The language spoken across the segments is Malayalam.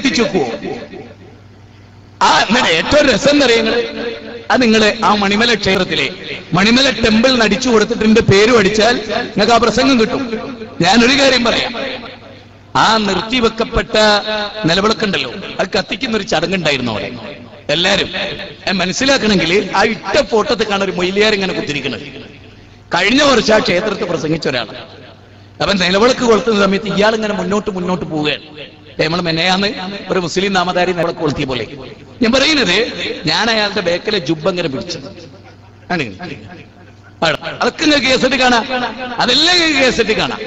കത്തിച്ചു വെക്കുവോ ആ എന്നിട്ട് ഏറ്റവും രസം എന്നറിയുന്നത് അത് നിങ്ങൾ ആ മണിമല ക്ഷേത്രത്തിലെ മണിമല ടെമ്പിൾ നടിച്ചു കൊടുത്തിട്ട് എന്റെ പേരും അടിച്ചാൽ നിങ്ങൾക്ക് ആ പ്രസംഗം കിട്ടും. ഞാനൊരു കാര്യം പറയാം. ആ നിർത്തിവെക്കപ്പെട്ട നിലവിളക്കുണ്ടല്ലോ അത് കത്തിക്കുന്ന ഒരു ചടങ്ങുണ്ടായിരുന്നു അവിടെ. എല്ലാരും മനസ്സിലാക്കണമെങ്കിൽ ആ ഇട്ട ഫോട്ടോത്തിൽ കാണാൻ ഒരു മൊയിലിയാർ ഇങ്ങനെ കുത്തിരിക്കുന്നത് കഴിഞ്ഞ വർഷം ആ ക്ഷേത്രത്തിൽ പ്രസംഗിച്ച ഒരാൾ അപ്പൊ നിലവിളക്ക് കൊളുത്തുന്ന സമയത്ത് ഇയാൾ ഇങ്ങനെ മുന്നോട്ട് മുന്നോട്ട് പോവുകയാണ്. നമ്മൾ മെനയാന്ന് ഒരു മുസ്ലിം നാമധാരി നമ്മളെ കൊളുത്തിയ പോലെ. ഞാൻ പറയുന്നത് ഞാൻ അയാളുടെ ബേക്കിലെ ജുബ് അങ്ങനെ പിടിച്ചു. ആണ്. അതൊക്കെ നിങ്ങൾക്ക് കേസറ്റ് കാണാം. അതെല്ലാം കേസറ്റ് കാണാം.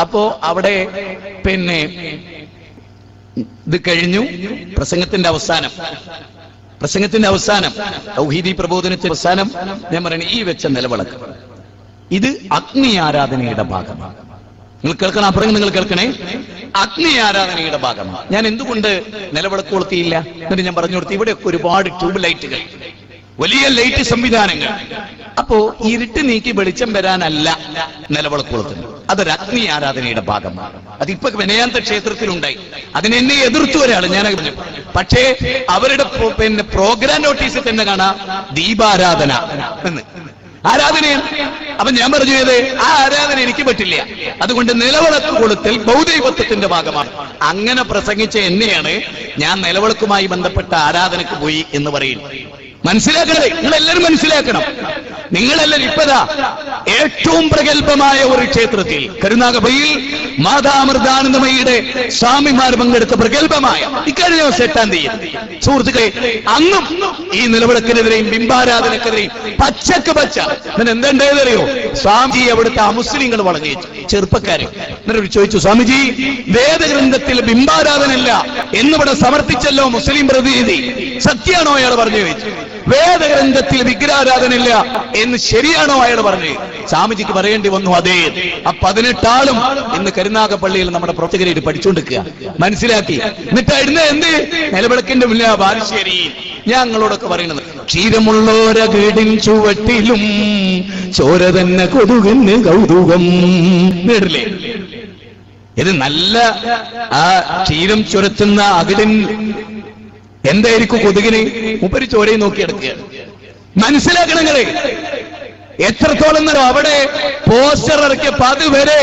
അപ്പോ അവിടെ പിന്നെ ഇത് കഴിഞ്ഞു. പ്രസംഗത്തിന്റെ അവസാനം. പ്രസംഗത്തിന്റെ അവസാനം. ഔഹീദി പ്രബോധനത്തിന്റെ അവസാനം ഞാൻ പറയുന്നത് ഈ വെച്ച നിലവിളക്ക്. ഇത് അഗ്നി ആരാധനയുടെ ഭാഗമാണ്. നിങ്ങൾ കേൾക്കണം അപ്പുറം നിങ്ങൾ കേൾക്കണേ. അഗ്നി ആരാധനയുടെ ഭാഗമാണ്. ഞാൻ എന്തുകൊണ്ട് നിലവിളക്ക് കൊളുത്തിയില്ല? എന്നിട്ട് ഞാൻ പറഞ്ഞു കൊടുത്തു ഇവിടെയൊക്കെ ഒരുപാട് ട്യൂബ് ലൈറ്റുകൾ വലിയ ലൈറ്റ് സംവിധാനങ്ങൾ. അപ്പോ ഇരുട്ട് നീക്കി വെളിച്ചം വരാനല്ല നിലവിളക്ക് കൊളുത്തുന്നത്. അതൊരു അഗ്നി ആരാധനയുടെ ഭാഗമാണ്. അതിപ്പോ വിനയാന്ത ക്ഷേത്രത്തിലുണ്ടായി. അതിനെന്നെ എതിർത്തു ഒരാൾ ഞാൻ പറഞ്ഞു. പക്ഷേ അവരുടെ പിന്നെ പ്രോഗ്രാം നോട്ടീസിൽ തന്നെ കാണാം ദീപാരാധന എന്ന്. ആരാധനയാണ് അപ്പൊ ഞാൻ പറഞ്ഞു ചെയ്ത് ആ ആരാധന എനിക്ക് പറ്റില്ല. അതുകൊണ്ട് നിലവിളക്ക് കൊളുത്തൽ ബൗദ്ധൈവത്വത്തിന്റെ ഭാഗമാണ്. അങ്ങനെ പ്രസംഗിച്ച എന്നെയാണ് ഞാൻ നിലവിളക്കുമായി ബന്ധപ്പെട്ട ആരാധനക്ക് പോയി എന്ന് പറയുന്നത്. മനസ്സിലാക്കണേ നിങ്ങളെല്ലാരും മനസ്സിലാക്കണം. നിങ്ങളെല്ലാവരും ഇപ്പതാ ഏറ്റവും പ്രഗത്ഭമായ ഒരു ക്ഷേത്രത്തിൽ കരുനാഗപയിൽ മാതാമൃതാനന്ദമയുടെ സ്വാമിമാർ പങ്കെടുത്ത പ്രഗത്ഭമായ ഇക്കഴിഞ്ഞ ദിവസം എട്ടാം തീയതി. സുഹൃത്തുക്കളെ അന്നും ഈ നിലവിളക്കിനെതിരെയും ബിംബാരാധനക്കെതിരെയും പച്ചക്ക് പച്ച പിന്നെ എന്തുണ്ടായതറിയോ സ്വാമിജി അവിടുത്തെ അമുസ്ലിങ്ങൾ വളഞ്ഞു ചെറുപ്പക്കാരെ. എന്നിട്ട് ചോദിച്ചു സ്വാമിജി വേദഗ്രന്ഥത്തിൽ ബിംബാരാധനല്ല എന്നിവിടെ സമർത്ഥിച്ചല്ലോ മുസ്ലിം പ്രതിനിധി? സത്യാണോ അയാൾ പറഞ്ഞു ചോദിച്ചു വേദഗ്രന്ഥത്തിൽ വിഗ്രഹാരാധനയില്ല എന്ന് ശരിയാണോ അയാൾ പറഞ്ഞു സ്വാമിജിക്ക് പറയേണ്ടി വന്നു അതേ. ആ പതിനെട്ടാളും ഇന്ന് കരുനാഗപ്പള്ളിയിൽ നമ്മുടെ പ്രവർത്തകരായിട്ട് പഠിച്ചുകൊണ്ടിരിക്കുക മനസ്സിലാക്കി? എന്നിട്ട് ഇടുന്ന എന്ത്? നിലവിളക്കിന്റെ മുന്നിൽ ബാലുശ്ശേരി. ഞങ്ങളോടൊക്കെ പറയുന്നത് ക്ഷീരമുള്ളോര വീടിൻ ചുവട്ടിലും ചോര തന്നെ കൊതുകിന് കൗതുകം. നേടില്ലേ ഇത് നല്ല ആ ക്ഷീരം ചുരത്തുന്ന അകിടിൻ എന്തായിരിക്കും കൊതുകിന്? മുപ്പര് ചോരയും നോക്കിയെടുക്കുകയാണ് മനസ്സിലാക്കണങ്ങളെ. എത്രത്തോളം നേരം അവിടെ പോസ്റ്റർ ഇറക്കിയപ്പോ അതുവരെ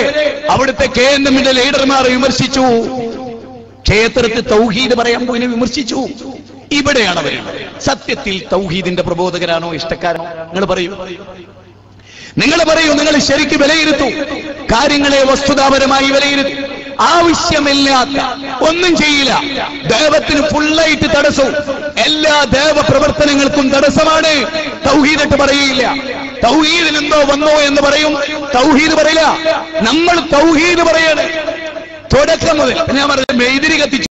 അവിടുത്തെ കെ എൻ എമ്മിന്റെ ലീഡർമാർ വിമർശിച്ചു. ക്ഷേത്രത്തിൽ തൗഹീദ് പറയാൻ പോയിനെ വിമർശിച്ചു. ഇവിടെയാണ് അവർ. സത്യത്തിൽ തൗഹീദിന്റെ പ്രബോധകരാണോ? ഇഷ്ടക്കാരനോ? നിങ്ങൾ പറയൂ. നിങ്ങൾ പറയൂ നിങ്ങൾ ശരിക്ക് വിലയിരുത്തൂ. കാര്യങ്ങളെ വസ്തുതാപരമായി വിലയിരുത്തൂ. ആവശ്യമില്ലാത്ത ഒന്നും ചെയ്യില്ല. ദേവത്തിന് ഫുള്ളായിട്ട് തടസ്സവും എല്ലാ ദേവ പ്രവർത്തനങ്ങൾക്കും തടസ്സമാണ് തൗഹീദിട്ട് പറയില്ല. തൗഹീദിന് എന്തോ വന്നോ എന്ന് പറയും. തൗഹീദ് പറയില്ല. നമ്മൾ തൗഹീദ് പറയണേ. തുടക്കം മുതൽ. ഞാൻ പറഞ്ഞ മെയ്തിരി കത്തിച്ചു.